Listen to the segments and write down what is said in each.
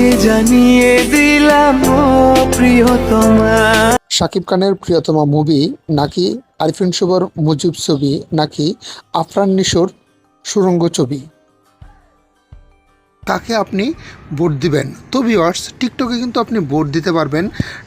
তোমাকে প্রিয়তমা। শাকিব খানের প্রিয়তমা মুভি নাকি আরিফিন শুভর মুজিব ছবি নাকি আফরান নিশোর সুরঙ্গ ছবি? কাকে আপনি ভোট দিবেন। তো ভিওয়ার্স টিকটকে কিন্তু আপনি ভোট দিতে পারবেন।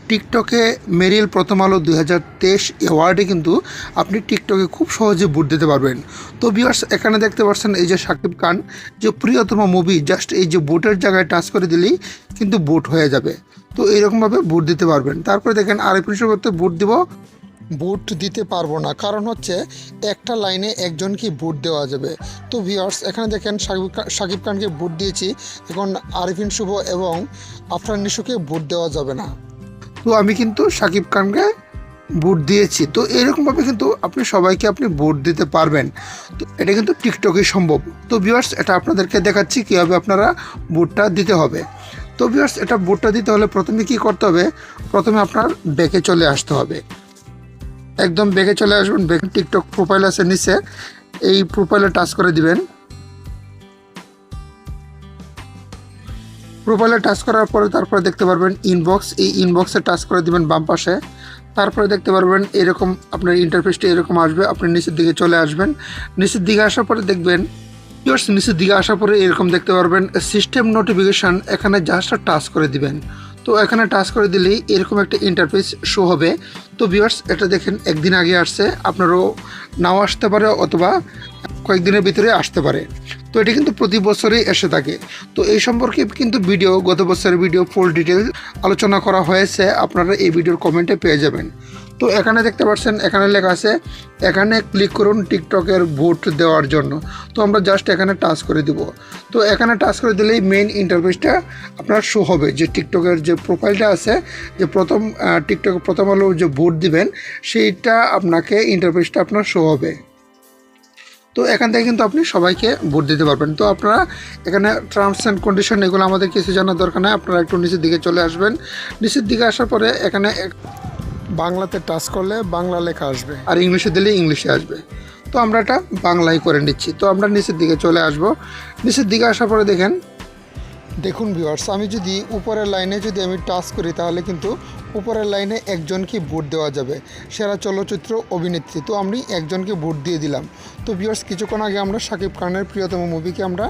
টিকটকে মেরিল প্রথম আলো দুই হাজার তেইশ অ্যাওয়ার্ডে কিন্তু আপনি টিকটকে খুব সহজে ভোট দিতে পারবেন। তো ভিওয়ার্স এখানে দেখতে পাচ্ছেন এই যে শাকিব খান, যে প্রিয়তম মুভি জাস্ট এই যে ভোটের জায়গায় টাচ করে দিলেই কিন্তু ভোট হয়ে যাবে। তো এরকমভাবে ভোট দিতে পারবেন। তারপরে দেখেন আরিফিন করতে ভোট দিব ভোট দিতে পারব না। কারণ হচ্ছে একটা লাইনে একজনকে ভোট দেওয়া যাবে। তো ভিওয়ার্স এখানে দেখেন শাকিব খা- শাকিব খানকে ভোট দিয়েছি। এখন আরিফিন শুভ এবং আফরান নিশুকে ভোট দেওয়া যাবে না। তো আমি কিন্তু শাকিব খানকে বুট দিয়েছি। তো এরকমভাবে কিন্তু আপনি সবাইকে আপনি ভোট দিতে পারবেন। তো এটা কিন্তু টিকটকে সম্ভব। তো ভিউয়ার্স এটা আপনাদেরকে দেখাচ্ছি কীভাবে আপনারা বুটটা দিতে হবে। তো ভিউয়ার্স এটা বুটটা দিতে হলে প্রথমে কি করতে হবে? প্রথমে আপনার ব্যাকে চলে আসতে হবে। একদম বেগে চলে আসবেন ব্যাক টিকটক প্রোফাইল আছে নিচে, এই প্রোফাইলে টাচ করে দিবেন। প্রোফাইলে টাচ করার পরে তারপরে দেখতে পারবেন ইনবক্স এই ইনবক্সে টাচ করে দিবেন বাম পাশে। তারপরে দেখতে পারবেন এরকম আপনার ইন্টারফেসটি এরকম আসবে, আপনি নিচের দিকে চলে আসবেন। নিচের দিকে আসার পরে দেখবেন নিচের দিকে আসার পরে এরকম দেখতে পারবেন সিস্টেম নোটিফিকেশান এখানে জাস্ট টাচ করে দিবেন। তো এখানে টাচ করে দিলেই এরকম একটা ইন্টারফেস শো হবে। তো ভিউয়ার্স এটা দেখেন, একদিন আগে আসছে। আপনারও নাও আসতে পারে অথবা কয়েকদিনের ভিতরে আসতে পারে। তো এটি কিন্তু প্রতি বছরই এসে থাকে। তো এই সম্পর্কে কিন্তু ভিডিও গত বছরের ভিডিও ফুল ডিটেল আলোচনা করা হয়েছে। আপনারা এই ভিডিওর কমেন্টে পেয়ে যাবেন। তো এখানে দেখতে পাচ্ছেন, এখানে লেখা আছে, এখানে ক্লিক করুন টিকটকের ভোট দেওয়ার জন্য। তো আমরা জাস্ট এখানে টাচ করে দিব। তো এখানে টাচ করে দিলেই মেইন ইন্টারফেসটা আপনার শো হবে। যে টিকটকের যে প্রোফাইলটা আছে, যে প্রথম টিকটকে প্রথম আলো যে ভোট দিবেন, সেইটা আপনাকে ইন্টারফেসটা আপনার শো হবে। তো এখান থেকে কিন্তু আপনি সবাইকে ভোট দিতে পারবেন। তো আপনারা এখানে টার্মস অ্যান্ড কন্ডিশন এগুলো আমাদের কিছু জানার দরকার নেই। আপনারা একটু নিচের দিকে চলে আসবেন। নিচের দিকে আসার পরে এখানে বাংলাতে টাচ করলে বাংলা লেখা আসবে। আর ইংলিশে দিলে ইংলিশে আসবে। তো আমরা এটা বাংলায় করে নিচ্ছি। তো আমরা নিচের দিকে চলে আসব। নিচের দিকে আসার পরে দেখেন দেখুন ভিউয়ার্স আমি যদি উপরের লাইনে যদি আমি টাচ করি, তাহলে কিন্তু উপরের লাইনে একজনকে ভোট দেওয়া যাবে। সেরা চলচ্চিত্র অভিনেত্রী। তো আমি একজনকে ভোট দিয়ে দিলাম। তো ভিউয়ার্স কিছুক্ষণ আগে আমরা শাকিব খানের প্রিয়তম মুভিকে আমরা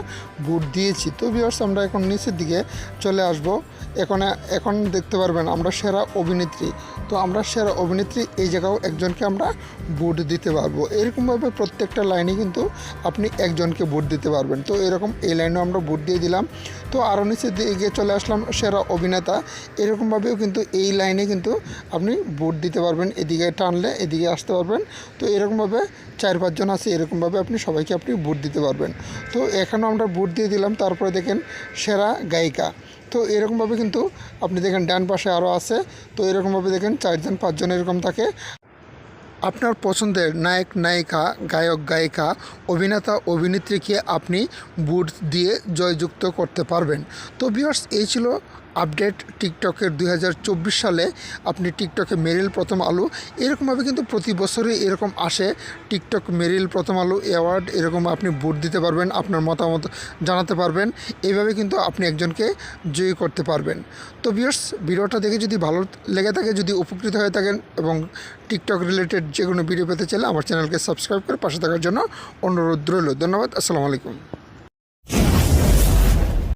ভোট দিয়েছি। তো ভিউয়ার্স আমরা এখন নিচের দিকে চলে আসব। এখন এখন দেখতে পারবেন আমরা সেরা অভিনেত্রী। তো আমরা সেরা অভিনেত্রী এই জায়গাও একজনকে আমরা ভোট দিতে পারব। এরকমভাবে প্রত্যেকটা লাইনে কিন্তু আপনি একজনকে ভোট দিতে পারবেন। তো এরকম এই লাইনেও আমরা ভোট দিয়ে দিলাম। তো আরও নিচের দিকে চলে আসলাম সেরা অভিনেতা। এরকমভাবেও কিন্তু এই লাইনে কিন্তু আপনি ভোট দিতে পারবেন, এদিকে টানলে এদিকে আসতে পারবেন। তো এরকমভাবে চার পাঁচজন আছে, এরকমভাবে আপনি সবাইকে আপনি ভোট দিতে পারবেন। তো এখানেও আমরা ভোট দিয়ে দিলাম, তারপরে দেখেন সেরা গায়িকা। তো এরকমভাবে কিন্তু আপনি দেখেন ডান পাশে আরও আছে, তো এরকমভাবে দেখেন চারজন, পাঁচজন এরকম থাকে। আপনার পছন্দের নায়ক, নায়িকা, গায়ক, গায়িকা, অভিনেতা, অভিনেত্রীকে আপনি বুট দিয়ে জয়যুক্ত করতে পারবেন। তো ভিউয়ার্স, এই ছিল আপডেট টিকটকের দুই হাজার চব্বিশ সালে আপনি টিকটকে মেরিল প্রথম আলো, এরকমভাবে কিন্তু প্রতি বছরই এরকম আসে। টিকটক মেরিল প্রথম আলো অ্যাওয়ার্ড, এরকম আপনি ভোট দিতে পারবেন, আপনার মতামত জানাতে পারবেন। এইভাবে কিন্তু আপনি একজনকে জয়ী করতে পারবেন। তো ভিউয়ার্স, ভিডিওটা দেখে যদি ভালো লেগে থাকে, যদি উপকৃত হয়ে থাকেন এবং টিকটক রিলেটেড যে কোনো ভিডিও পেতে চাইলে আমার চ্যানেলকে সাবস্ক্রাইব করে পাশে থাকার জন্য অনুরোধ রইল। ধন্যবাদ, আসসালামু আলাইকুম।